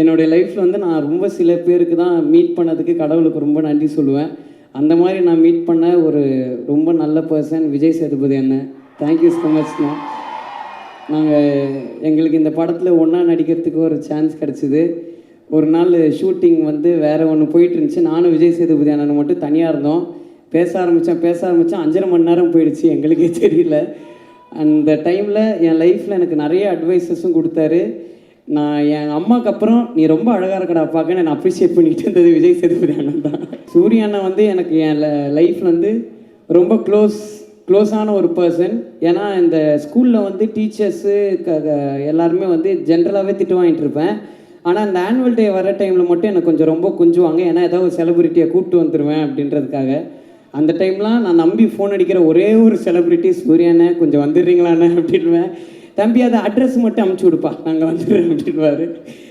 என்னுடைய லைஃப்பில் வந்து நான் ரொம்ப சில பேருக்கு தான் மீட் பண்ணதுக்கு கடவுளுக்கு ரொம்ப நன்றி சொல்லுவேன். அந்த மாதிரி நான் மீட் பண்ண ஒரு ரொம்ப நல்ல பர்சன் விஜய் சேதுபதி அண்ணன். தேங்க்யூ ஸோ மச்ண்ணா நாங்கள் எங்களுக்கு இந்த படத்தில் ஒன்றா நடிக்கிறதுக்கு ஒரு சான்ஸ் கிடச்சிது. ஒரு நாள் ஷூட்டிங் வந்து வேறு ஒன்று போயிட்டு இருந்துச்சு. நானும் விஜய் சேதுபதி அண்ணன் மட்டும் தனியாக இருந்தோம். பேச ஆரம்பித்தேன் பேச ஆரம்பித்தேன் அஞ்சரை மணி நேரம் போயிடுச்சு எங்களுக்கே தெரியல. அந்த டைமில் என் லைஃப்பில் எனக்கு நிறைய அட்வைசஸும் கொடுத்தாரு. நான் என் அம்மாவுக்கு அப்புறம் நீ ரொம்ப அழகாக இருக்கடா பார்க்க நான் அப்ரிஷியேட் பண்ணிகிட்டு இருந்தது விஜய் சேதுபதி அண்ணன் தான். சூரிய அண்ணன் வந்து எனக்கு என் லைஃப்பில் வந்து ரொம்ப க்ளோஸ் க்ளோஸான ஒரு பர்சன் ஏன்னா இந்த ஸ்கூலில் வந்து டீச்சர்ஸு க எல்லாருமே வந்து ஜென்ரலாகவே திட்டு வாங்கிட்டு இருப்பேன். ஆனால் அந்த ஆனுவல் டே வர டைமில் மட்டும் எனக்கு கொஞ்சம் ரொம்ப கொஞ்சுவாங்க. ஏன்னா ஏதாவது ஒரு செலிபிரிட்டியை கூப்பிட்டு வந்துடுவேன் அப்படின்றதுக்காக. அந்த டைம்லாம் நான் நம்பி ஃபோன் அடிக்கிற ஒரே ஒரு செலிபிரிட்டி சூரியனை கொஞ்சம் வந்துடுறீங்களாண்ணே? அப்படின்வேன் தம்பி அதை அட்ரஸ் மட்டும் அமுச்சு விடுப்பா. நாங்கள் வந்துடுறோம் அப்படின்வாரு